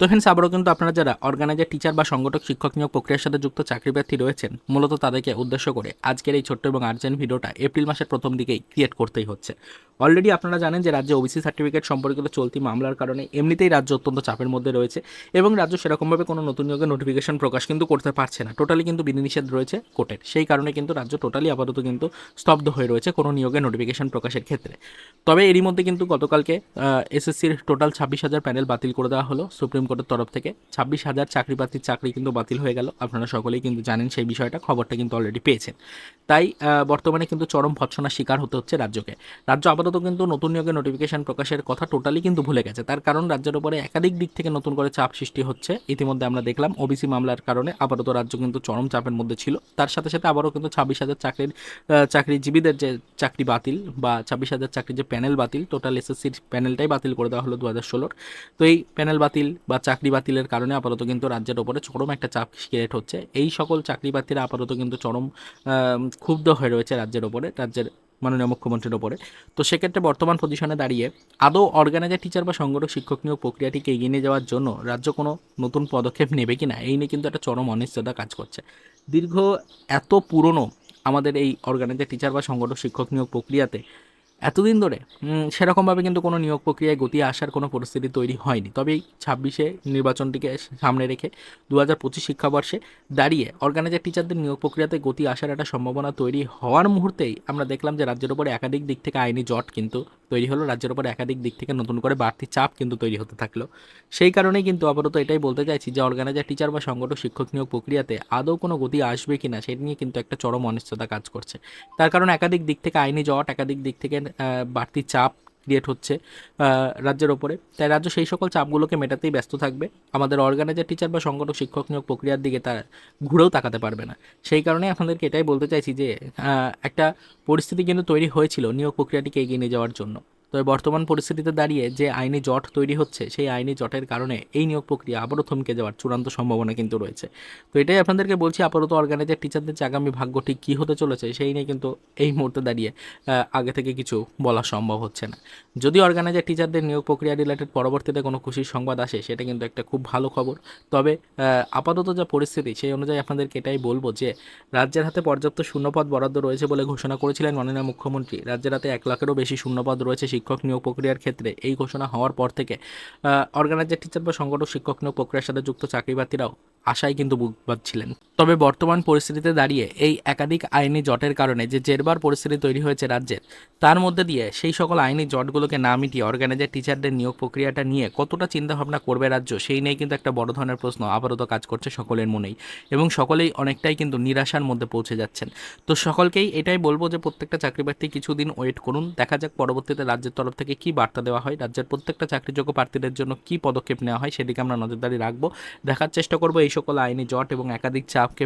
তো ফ্রেন্ডস, আবারও কিন্তু আপনারা যারা অর্গানাইজার টিচার বা সংগঠক, শিক্ষক নিয়োগ প্রক্রিয়ার সাথে যুক্ত চাকরি প্রার্থী রয়েছেন, মূলত তাদেরকে উদ্দেশ্য করে আজকের এই ছোট্ট এবং আর্জেন্ট ভিডিওটা এপ্রিল মাসের প্রথম দিকেই ক্রিয়েট করতেই হচ্ছে। অলরেডি আপনারা জানেন যে রাজ্যে ওবিসি সার্টিফিকেট সম্পর্কিত চলতি মামলার কারণে এমনিতেই রাজ্য অত্যন্ত চাপের মধ্যে রয়েছে এবং রাজ্য সেরকমভাবে কোনো নতুন নিয়োগের নোটিফিকেশন প্রকাশ কিন্তু করতে পারছে না। টোটালি কিন্তু বিধিনিষেধ রয়েছে কোর্টের সেই কারণে কিন্তু রাজ্য টোটালি আপাতত কিন্তু স্তব্ধ হয়ে রয়েছে কোনো নিয়োগের নোটিফিকেশন প্রকাশের ক্ষেত্রে। তবে এরই মধ্যে কিন্তু গতকালকে এসএসসির টোটাল ছাব্বিশ হাজার প্যানেল বাতিল করে দেওয়া হলো। সুপ্রিম কোর্টের তরফ থেকে ছাব্বিশ হাজার চাকরি প্রার্থীর চাকরি কিন্তু বাতিল হয়ে গেল। আপনারা সকলেই কিন্তু জানেন সেই বিষয়টা, খবরটা কিন্তু অলরেডি পেয়েছেন। তাই বর্তমানে কিন্তু চরম ভৎসনার শিকার হতে হচ্ছে রাজ্যকে। রাজ্য আপাতত কিন্তু নতুন নিয়োগের নোটিফিকেশন প্রকাশের কথা টোটালি কিন্তু ভুলে গেছে। তার কারণ রাজ্যের উপরে একাধিক দিক থেকে নতুন করে চাপ সৃষ্টি হচ্ছে। ইতিমধ্যে আমরা দেখলাম ওবিসি মামলার কারণে আপাতত রাজ্য কিন্তু চরম চাপের মধ্যে ছিল। তার সাথে সাথে আবারও কিন্তু ছাব্বিশ হাজার চাকরির চাকরিজীবীদের যে চাকরি বাতিল বা ছাব্বিশ হাজার চাকরির যে প্যানেল বাতিল টোটাল এসএসসির প্যানেলটাই বাতিল করে দেওয়া হলো দু হাজার ষোলোর। তো এই প্যানেল বাতিল বা চাকরি বাতিলের কারণে আপাতত কিন্তু রাজ্যের ওপরে চরম একটা চাপ ক্রিয়েট হচ্ছে। এই সকল চাকরি প্রার্থীরা আপাতত কিন্তু চরম ক্ষুব্ধ হয়ে রয়েছে রাজ্যের ওপরে, রাজ্যের মাননীয় মুখ্যমন্ত্রীর ওপরে। তো সেক্ষেত্রে বর্তমান পজিশনে দাঁড়িয়ে আদৌ অর্গানাইজার টিচার বা সংগঠক, শিক্ষক নিয়োগ প্রক্রিয়াটিকে এগিয়ে নিয়ে যাওয়ার জন্য রাজ্য কোনো নতুন পদক্ষেপ নেবে কি না এই নিয়ে কিন্তু একটা চরম অনিশ্চয়তা কাজ করছে। দীর্ঘ এত পুরনো আমাদের এই অর্গানাইজার টিচার বা সংগঠক, শিক্ষক নিয়োগ প্রক্রিয়াতে এতদিন ধরে সেরকমভাবে কিন্তু কোনো নিয়োগ প্রক্রিয়ায় গতি আসার কোনো পরিস্থিতি তৈরি হয়নি। তবে এই ছাব্বিশে নির্বাচনটিকে সামনে রেখে দু হাজার পঁচিশ শিক্ষাবর্ষে দাঁড়িয়ে অর্গানাইজার টিচারদের নিয়োগ প্রক্রিয়াতে গতি আসার একটা সম্ভাবনা তৈরি হওয়ার মুহূর্তেই আমরা দেখলাম যে রাজ্যের উপরে একাধিক দিক থেকে আইনি জট কিন্তু তৈরি হলো, রাজ্যের ওপর একাধিক দিক থেকে নতুন করে বাড়তি চাপ কিন্তু তৈরি হতে থাকল। সেই কারণেই কিন্তু আপাতত এটাই বলতে চাইছি যে অর্গানাইজার টিচার বা সংগঠক, শিক্ষক নিয়োগ প্রক্রিয়াতে আদৌ কোনো গতি আসবে কি না সেটা নিয়ে কিন্তু একটা চরম অনিশ্চয়তা কাজ করছে। তার কারণ একাধিক দিক থেকে আইনি জট, একাধিক দিক থেকে বাড়তি চাপ ক্রিয়েট হচ্ছে রাজ্যের ওপরে। তাই রাজ্য সেই সকল চাপগুলোকে মেটাতেই ব্যস্ত থাকবে। আমাদের অর্গানাইজার টিচার বা সংগঠক, শিক্ষক নিয়োগ প্রক্রিয়ার দিকে তার ঘুরেও তাকাতে পারবে না। সেই কারণে আপনাদেরকে এটাই বলতে চাইছি যে একটা পরিস্থিতি কিন্তু তৈরি হয়েছিল নিয়োগ প্রক্রিয়াটিকে এগিয়ে নিয়ে যাওয়ার জন্য। তবে বর্তমান পরিস্থিতিতে দাঁড়িয়ে যে আইনি জট তৈরি হচ্ছে, সেই আইনি জটের কারণে এই নিয়োগ প্রক্রিয়া আবারও থমকে যাওয়ার চূড়ান্ত সম্ভাবনা কিন্তু রয়েছে। তো এটাই আপনাদেরকে বলছি, আপাতত অর্গানাইজার টিচারদের যে আগামী ভাগ্য ঠিক কী হতে চলেছে, সেই নিয়ে কিন্তু এই মুহূর্তে দাঁড়িয়ে আগে থেকে কিছু বলা সম্ভব হচ্ছে না। যদি অর্গানাইজার টিচারদের নিয়োগ প্রক্রিয়া রিলেটেড পরবর্তীতে কোনো খুশির সংবাদ আসে, সেটা কিন্তু একটা খুব ভালো খবর। তবে আপাতত যা পরিস্থিতি, সেই অনুযায়ী আপনাদেরকে এটাই বলব যে, রাজ্যের হাতে পর্যাপ্ত শূন্যপদ বরাদ্দ রয়েছে বলে ঘোষণা করেছিলেন মাননীয় মুখ্যমন্ত্রী। রাজ্যের হাতে এক লাখেরও বেশি শূন্যপদ রয়েছে শিক্ষক নিয়োগ প্রক্রিয়ার ক্ষেত্রে এই ঘোষণা হওয়ার পর থেকে অর্গানাইজার টিচার বা সংগঠক, শিক্ষক নিয়োগ প্রক্রিয়ার সাথে যুক্ত চাকরি আশায় কিন্তু বুক বাঁধছিলেন তবে বর্তমান পরিস্থিতিতে দাঁড়িয়ে এই একাধিক আইনি জটের কারণে যে জেরবার পরিস্থিতি তৈরি হয়েছে রাজ্যের, তার মধ্যে দিয়ে সেই সকল আইনি জটগুলোকে না মিটিয়ে অর্গানাইজার টিচারদের নিয়োগ প্রক্রিয়াটা নিয়ে কতটা চিন্তাভাবনা করবে রাজ্য, সেই নিয়ে কিন্তু একটা বড় ধরনের প্রশ্ন আপাতত কাজ করছে সকলের মনেই এবং সকলেই অনেকটাই কিন্তু নিরাশার মধ্যে পৌঁছে যাচ্ছেন। তো সকলকেই এটাই বলব যে প্রত্যেকটা চাকরি প্রার্থী কিছুদিন ওয়েট করুন, দেখা যাক পরবর্তীতে রাজ্যের তরফ থেকে কি বার্তা দেওয়া হয়? রাজ্যের প্রত্যেকটা চাকরিযোগ্য প্রার্থীদের জন্য কি পদক্ষেপ নেওয়া হয় সেদিকে আমরা নজরদারি রাখব। দেখার চেষ্টা করব এই সকল আইনি জট এবং একাধিক চাপকে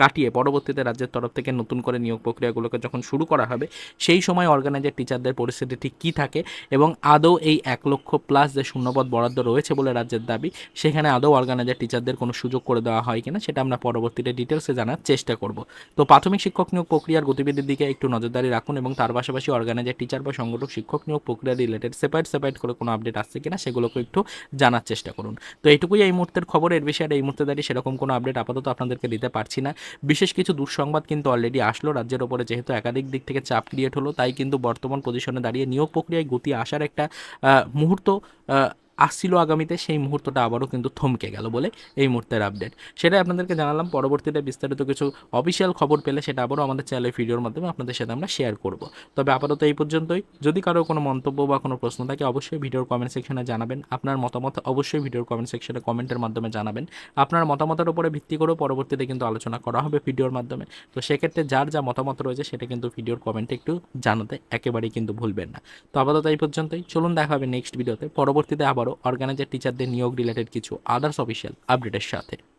কাটিয়ে পরবর্তীতে রাজ্যের তরফ থেকে নতুন করে নিয়োগ প্রক্রিয়াগুলোকে যখন শুরু করা হবে, সেই সময় অর্গানাইজার টিচারদের পরিস্থিতি ঠিক কী থাকে এবং আদৌ এই এক লক্ষ প্লাস যে শূন্যপদ বরাদ্দ রয়েছে বলে রাজ্যের দাবি, সেখানে আদৌ অর্গানাইজার টিচারদের কোনো সুযোগ করে দেওয়া হয় কিনা সেটা আমরা পরবর্তীতে ডিটেলসে জানার চেষ্টা করব। তো প্রাথমিক শিক্ষক নিয়োগ প্রক্রিয়ার গতিবিধির দিকে একটু নজরদারি রাখুন এবং তার পাশাপাশি অর্গানাইজার টিচার বা সংগঠক শিক্ষক নিয়োগ প্রক্রিয়া রিলেটেড সেপারেট সেপারেট করে কোনো আপডেট আসছে কিনা সেগুলোকে একটু জানার চেষ্টা করুন। তো এইটুকুই এই মুহূর্তের খবর। এর বিষয়ে এই মুহূর্তে দাঁড়িয়ে সেরকম কোনো আপডেট আপাতত আপনাদেরকে দিতে পারছি না। বিশেষ কিছু দুঃসংবাদ কিন্তু অলরেডি আসলো। রাজ্যের ওপরে যেহেতু একাধিক দিক থেকে চাপ ক্রিয়েট হলো, তাই কিন্তু বর্তমান পজিশনে দাঁড়িয়ে নিয়োগ প্রক্রিয়ায় গতি আসার একটা মুহূর্ত আসছিল আগামীতে, সেই মুহূর্তটা আবারও কিন্তু থমকে গেল বলে এই মুহূর্তের আপডেট সেটাই আপনাদেরকে জানালাম, পরবর্তীতে বিস্তারিত কিছু অফিসিয়াল খবর পেলে সেটা আবারও আমাদের চ্যানেলের ভিডিওর মাধ্যমে আপনাদের সাথে আমরা শেয়ার করব। তবে আপাতত এই পর্যন্তই। যদি কারও কোনো মন্তব্য বা কোনো প্রশ্ন থাকে, অবশ্যই ভিডিওর কমেন্ট সেকশনে জানাবেন। আপনার মতামত অবশ্যই ভিডিওর কমেন্ট সেকশনে কমেন্টের মাধ্যমে জানাবেন। আপনার মতামতের উপরে ভিত্তি করেও পরবর্তীতে কিন্তু আলোচনা করা হবে ভিডিওর মাধ্যমে। তো সেক্ষেত্রে যার যা মতামত রয়েছে, সেটা কিন্তু ভিডিওর কমেন্টে একটু জানাতে একেবারেই কিন্তু ভুলবেন না। তো আপাতত এই পর্যন্তই। চলুন দেখা হবে নেক্সট ভিডিওতে পরবর্তীতে আবারও অর্গানাইজার টিচারদের নিয়োগ রিলেটেড কিছু আদার্স অফিসিয়াল আপডেটের সাথে।